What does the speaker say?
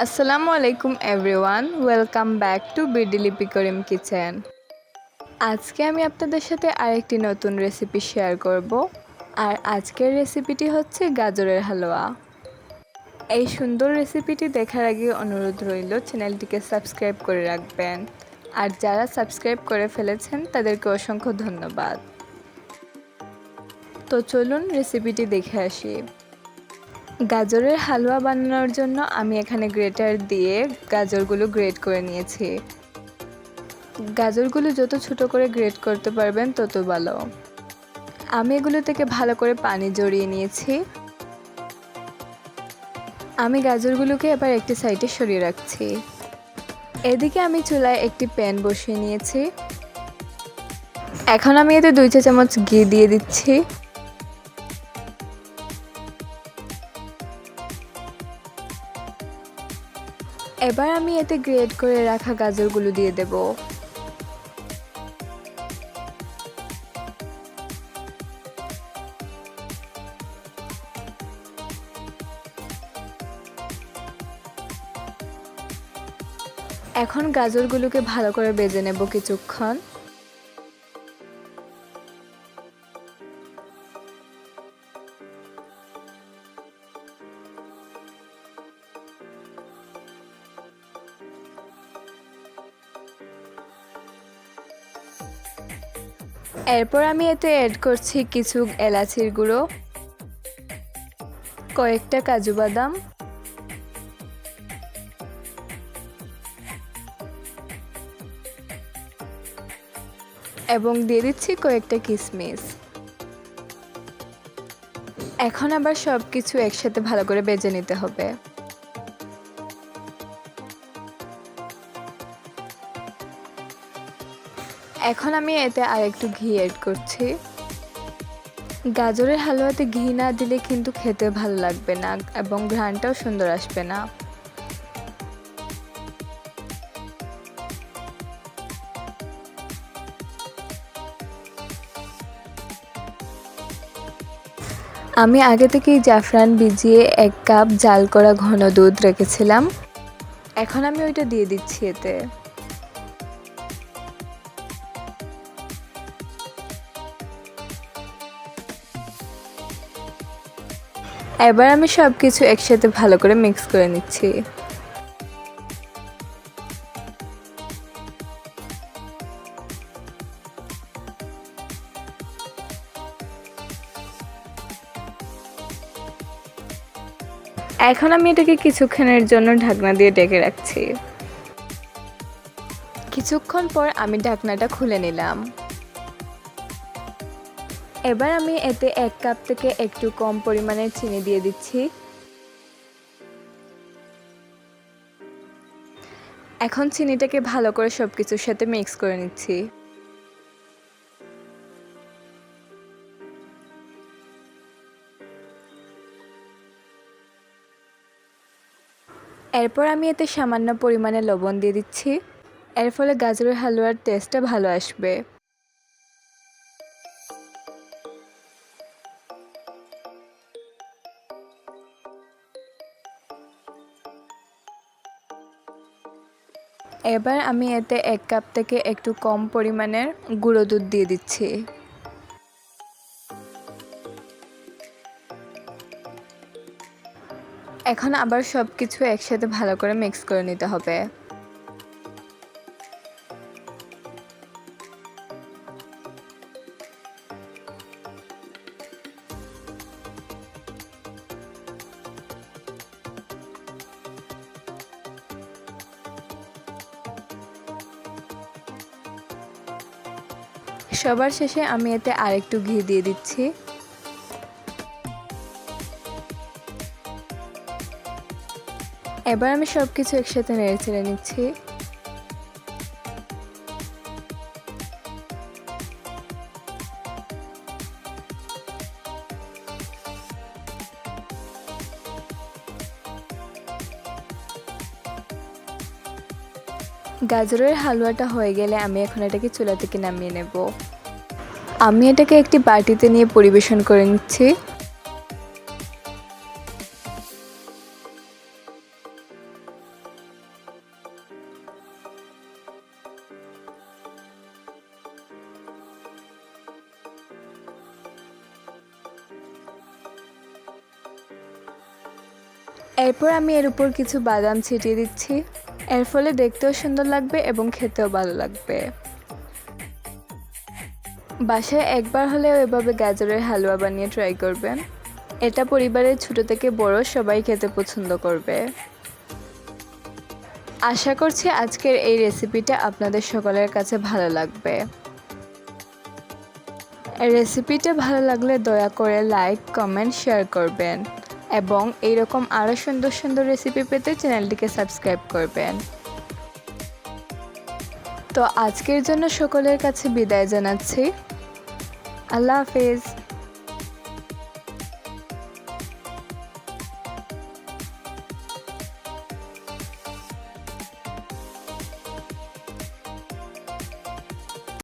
আসসালামু আলাইকুম everyone, welcome back to বিডিলিপি করিম কিচেন। আজকে আমি আপনাদের সাথে আরেকটি নতুন রেসিপি শেয়ার করব, আর আজকের রেসিপিটি হচ্ছে গাজরের হালুয়া। এই সুন্দর রেসিপিটি দেখার আগে অনুরোধ রইল, চ্যানেলটিকে সাবস্ক্রাইব করে রাখবেন। আর যারা সাবস্ক্রাইব করে ফেলেছেন, তাদেরকে অসংখ্য ধন্যবাদ। তো চলুন রেসিপিটি দেখে আসি। গাজরের হালুয়া বানানোর জন্য আমি এখানে গ্রেটার দিয়ে গাজরগুলো গ্রেট করে নিয়েছি। গাজরগুলো যত ছোট করে গ্রেট করতে পারবেন তত ভালো। আমি এগুলো থেকে ভালো করে পানি জড়িয়ে নিয়েছি। আমি গাজরগুলোকে এবার একটি সাইডে সরিয়ে রাখছি। এদিকে আমি চুলায় একটি প্যান বসিয়ে নিয়েছি। এখন আমি এতে দুই চা চামচ ঘি দিয়ে দিচ্ছি। এবার আমি এতে গ্রেড করে রাখা গাজরগুলো দিয়ে দেব। এখন গাজরগুলোকে ভালো করে বেজে নেব কিছুক্ষণ। এরপর আমি এতে অ্যাড করছি কিছু এলাচির গুঁড়ো, কয়েকটা কাজু বাদাম, এবং দিয়ে দিচ্ছি কয়েকটা কিশমিশ এখন আবার সব কিছু একসাথে ভালো করে বেজে নিতে হবে। এখন আমি এতে আর একটু ঘি অ্যাড করছি। গাজরের হালুয়াতে ঘি না দিলে কিন্তু খেতে ভালো লাগবে না এবং ঘ্রাণটাও সুন্দর আসবে না। আমি আগে থেকেই জাফরান ভিজিয়ে এক কাপ জাল করা ঘন দুধ রেখেছিলাম। এখন আমি ওইটা দিয়ে দিচ্ছি এতে। এবার আমি সব কিছু একসাথে ভালো করে মিক্স করে নিচ্ছি। এখন আমি এটাকে কিছুক্ষণের জন্য ঢাকনা দিয়ে ডেকে রাখছি। কিছুক্ষণ পর আমি ঢাকনাটা খুলে নিলাম। এবার আমি এতে এক কাপ থেকে একটু কম পরিমাণে চিনি দিয়ে দিচ্ছি। এখন চিনিটাকে ভালো করে সব কিছুর সাথে মিক্স করে নিচ্ছি। এরপর আমি এতে সামান্য পরিমাণে লবণ দিয়ে দিচ্ছি। এর ফলে গাজরের হালুয়ার টেস্টটা ভালো আসবে। এবার আমি এতে এক কাপ থেকে একটু কম পরিমাণের গুঁড়ো দুধ দিয়ে দিচ্ছি। এখন আবার সব কিছু একসাথে ভালো করে মিক্স করে নিতে হবে। সবার শেষে আমি এতে আরেকটু ঘি দিয়ে দিচ্ছি। এবার আমি সব কিছু একসাথে নেড়ে ছেড়ে নিচ্ছি। গাজরের হালুয়াটা হয়ে গেলে আমি এখন এটাকে চুলা থেকে নামিয়ে নেব। আমি এটাকে একটি বাটিতে নিয়ে পরিবেশন করে নিচ্ছি। এরপর আমি এর উপর কিছু বাদাম ছিটিয়ে দিচ্ছি। এর ফলে দেখতেও সুন্দর লাগবে এবং খেতেও ভালো লাগবে। বাসায় একবার হলেও এভাবে গাজরের হালুয়া বানিয়ে ট্রাই করবেন। এটা পরিবারের ছোট থেকে বড় সবাই খেতে পছন্দ করবে। আশা করছি আজকের এই রেসিপিটা আপনাদের সকলের কাছে ভালো লাগবে। রেসিপিটা ভালো লাগলে দয়া করে লাইক কমেন্ট শেয়ার করবেন। এবং এইরকম আরও সুন্দর সুন্দর রেসিপি পেতে চ্যানেলটিকে সাবস্ক্রাইব করবেন। তো আজকের জন্য সকলের কাছে বিদায় জানাচ্ছি। আল্লাহ হাফিজ।